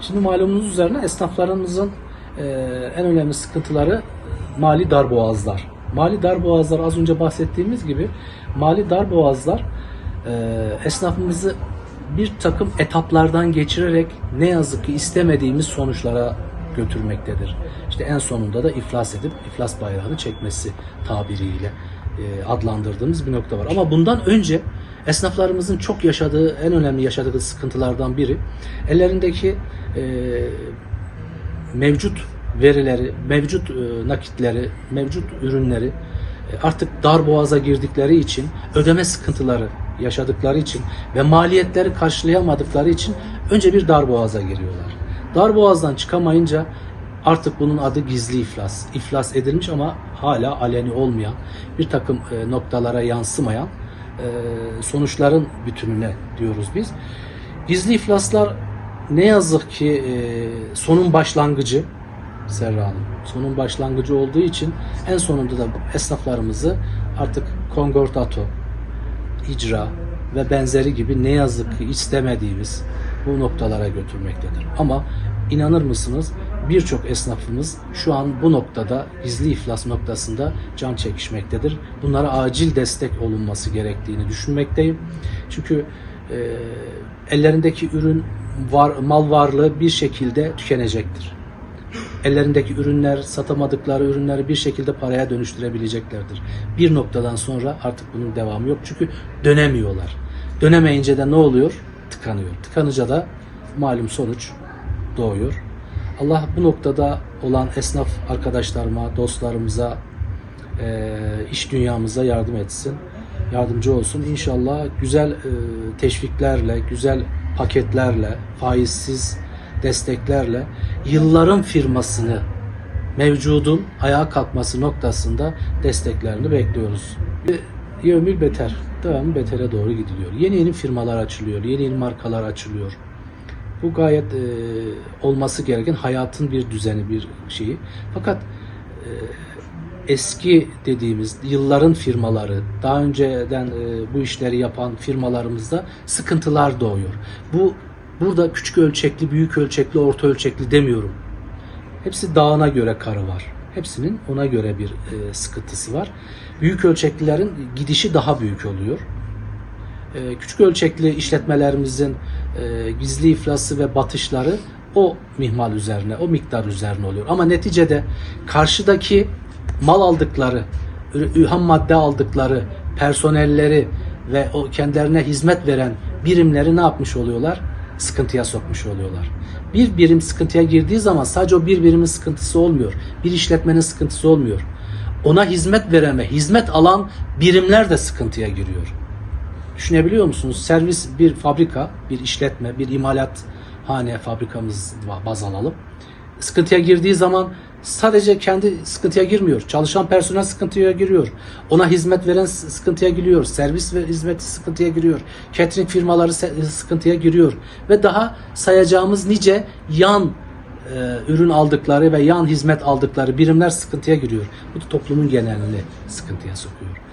Şimdi malumunuz üzerine esnaflarımızın e, en önemli sıkıntıları mali darboğazlar. Mali darboğazlar az önce bahsettiğimiz gibi mali darboğazlar e, esnafımızı bir takım etaplardan geçirerek ne yazık ki istemediğimiz sonuçlara götürmektedir. İşte en sonunda da iflas edip iflas bayrağını çekmesi tabiriyle e, adlandırdığımız bir nokta var. Ama bundan önce esnaflarımızın çok yaşadığı, en önemli yaşadığı sıkıntılardan biri ellerindeki e, mevcut verileri, mevcut e, nakitleri, mevcut ürünleri e, artık dar boğaza girdikleri için ödeme sıkıntıları yaşadıkları için ve maliyetleri karşılayamadıkları için önce bir dar boğaza giriyorlar. Dar boğazdan çıkamayınca artık bunun adı gizli iflas. İflas edilmiş ama hala aleni olmayan bir takım e, noktalara yansımayan sonuçların bütününe diyoruz biz. Gizli iflaslar ne yazık ki e, sonun başlangıcı Serra Hanım. Sonun başlangıcı olduğu için en sonunda da esnaflarımızı artık kongordato, icra ve benzeri gibi ne yazık ki istemediğimiz bu noktalara götürmektedir. Ama inanır mısınız birçok esnafımız şu an bu noktada gizli iflas noktasında can çekişmektedir. Bunlara acil destek olunması gerektiğini düşünmekteyim. Çünkü e, ellerindeki ürün var, mal varlığı bir şekilde tükenecektir ellerindeki ürünler, satamadıkları ürünleri bir şekilde paraya dönüştürebileceklerdir. Bir noktadan sonra artık bunun devamı yok. Çünkü dönemiyorlar. Dönemeyince de ne oluyor? Tıkanıyor. Tıkanınca da malum sonuç doğuyor. Allah bu noktada olan esnaf arkadaşlarıma, dostlarımıza, eee, iş dünyamıza yardım etsin. Yardımcı olsun. İnşallah güzel eee, teşviklerle, güzel paketlerle, faizsiz desteklerle yılların firmasını mevcudun ayağa kalkması noktasında desteklerini bekliyoruz. Yevmil beter, devamlı betere doğru gidiliyor. Yeni yeni firmalar açılıyor, yeni yeni markalar açılıyor. Bu gayet e, olması gereken hayatın bir düzeni, bir şeyi. Fakat e, eski dediğimiz yılların firmaları, daha önceden e, bu işleri yapan firmalarımızda sıkıntılar doğuyor. Bu burada küçük ölçekli, büyük ölçekli, orta ölçekli demiyorum. Hepsi dağına göre karı var. Hepsinin ona göre bir e, sıkıntısı var. Büyük ölçeklilerin gidişi daha büyük oluyor. E, küçük ölçekli işletmelerimizin e, gizli iflası ve batışları o mihmal üzerine, o miktar üzerine oluyor. Ama neticede karşıdaki mal aldıkları, ham madde aldıkları, personelleri ve o kendilerine hizmet veren birimleri ne yapmış oluyorlar? Sıkıntıya sokmuş oluyorlar. Bir birim sıkıntıya girdiği zaman sadece o bir birimin sıkıntısı olmuyor. Bir işletmenin sıkıntısı olmuyor. Ona hizmet veren ve hizmet alan birimler de sıkıntıya giriyor. Düşünebiliyor musunuz? Servis bir fabrika, bir işletme, bir imalat hane fabrikamız baz alalım. Sıkıntıya girdiği zaman sadece kendi sıkıntıya girmiyor. Çalışan personel sıkıntıya giriyor. Ona hizmet veren sıkıntıya giriyor. Servis ve hizmeti sıkıntıya giriyor. Catering firmaları sıkıntıya giriyor. Ve daha sayacağımız nice yan e, ürün aldıkları ve yan hizmet aldıkları birimler sıkıntıya giriyor. Bu da toplumun genelini sıkıntıya sokuyor.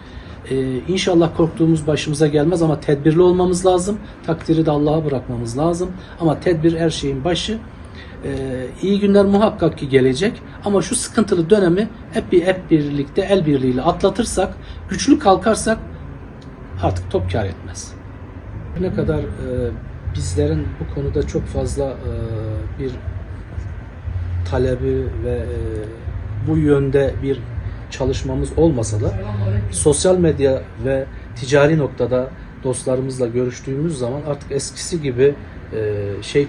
Ee, inşallah korktuğumuz başımıza gelmez ama tedbirli olmamız lazım. Takdiri de Allah'a bırakmamız lazım. Ama tedbir her şeyin başı. Ee, iyi günler muhakkak ki gelecek ama şu sıkıntılı dönemi hep bir hep birlikte el birliğiyle atlatırsak, güçlü kalkarsak artık top kar etmez. Ne kadar e, bizlerin bu konuda çok fazla e, bir talebi ve e, bu yönde bir çalışmamız olmasa da sosyal medya ve ticari noktada dostlarımızla görüştüğümüz zaman artık eskisi gibi e, şey e,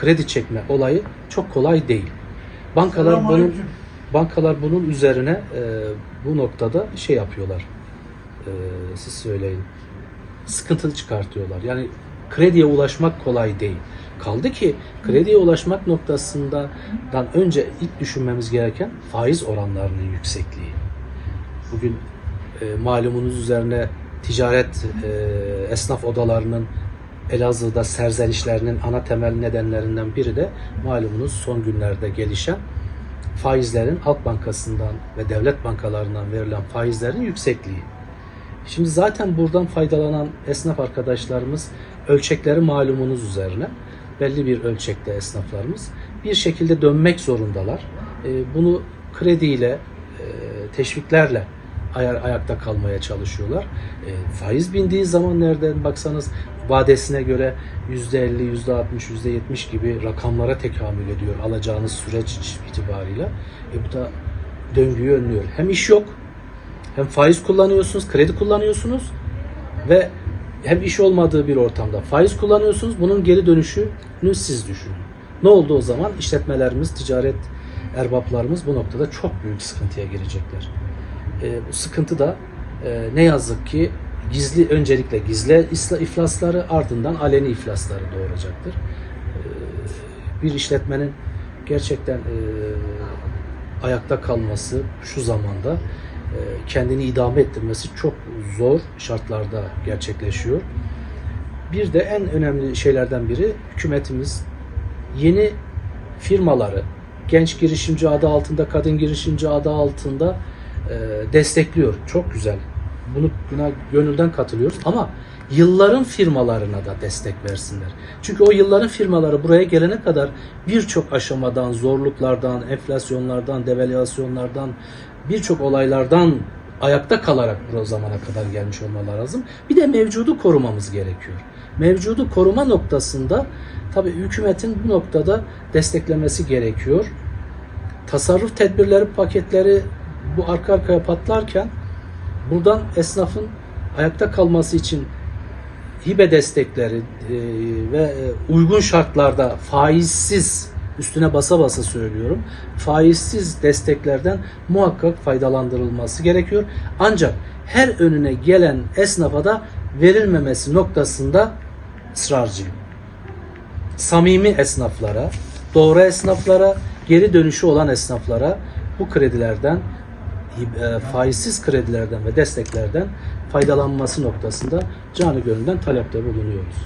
kredi çekme olayı çok kolay değil. Bankalar bunun bankalar bunun üzerine e, bu noktada şey yapıyorlar. E, siz söyleyin. Sıkıntı çıkartıyorlar. Yani krediye ulaşmak kolay değil. Kaldı ki krediye ulaşmak noktasından önce ilk düşünmemiz gereken faiz oranlarının yüksekliği. Bugün e, malumunuz üzerine ticaret e, esnaf odalarının Elazığ'da serzenişlerinin ana temel nedenlerinden biri de malumunuz son günlerde gelişen faizlerin Halk Bankası'ndan ve devlet bankalarından verilen faizlerin yüksekliği. Şimdi zaten buradan faydalanan esnaf arkadaşlarımız ölçekleri malumunuz üzerine. Belli bir ölçekte esnaflarımız bir şekilde dönmek zorundalar. E, bunu krediyle, e, teşviklerle aya- ayakta kalmaya çalışıyorlar. E, faiz bindiği zaman nereden baksanız vadesine göre %50, %60, %70 gibi rakamlara tekamül ediyor alacağınız süreç itibariyle. E, bu da döngüyü önlüyor. Hem iş yok, hem faiz kullanıyorsunuz, kredi kullanıyorsunuz ve hem iş olmadığı bir ortamda faiz kullanıyorsunuz. Bunun geri dönüşünü siz düşünün. Ne oldu o zaman? İşletmelerimiz, ticaret erbaplarımız bu noktada çok büyük sıkıntıya girecekler. E, bu sıkıntı da e, ne yazık ki gizli öncelikle gizli iflasları ardından aleni iflasları doğuracaktır. E, bir işletmenin gerçekten e, ayakta kalması şu zamanda kendini idame ettirmesi çok zor şartlarda gerçekleşiyor. Bir de en önemli şeylerden biri hükümetimiz yeni firmaları genç girişimci adı altında, kadın girişimci adı altında e, destekliyor. Çok güzel. Bunu buna gönülden katılıyoruz ama yılların firmalarına da destek versinler. Çünkü o yılların firmaları buraya gelene kadar birçok aşamadan, zorluklardan, enflasyonlardan, devalüasyonlardan, birçok olaylardan ayakta kalarak bu zamana kadar gelmiş olmaları lazım. Bir de mevcudu korumamız gerekiyor. Mevcudu koruma noktasında tabii hükümetin bu noktada desteklemesi gerekiyor. Tasarruf tedbirleri paketleri bu arka arkaya patlarken buradan esnafın ayakta kalması için hibe destekleri e, ve e, uygun şartlarda faizsiz üstüne basa basa söylüyorum. Faizsiz desteklerden muhakkak faydalandırılması gerekiyor. Ancak her önüne gelen esnafa da verilmemesi noktasında ısrarcıyım. Samimi esnaflara, doğru esnaflara, geri dönüşü olan esnaflara bu kredilerden faizsiz kredilerden ve desteklerden faydalanması noktasında canı gönülden talepte bulunuyoruz.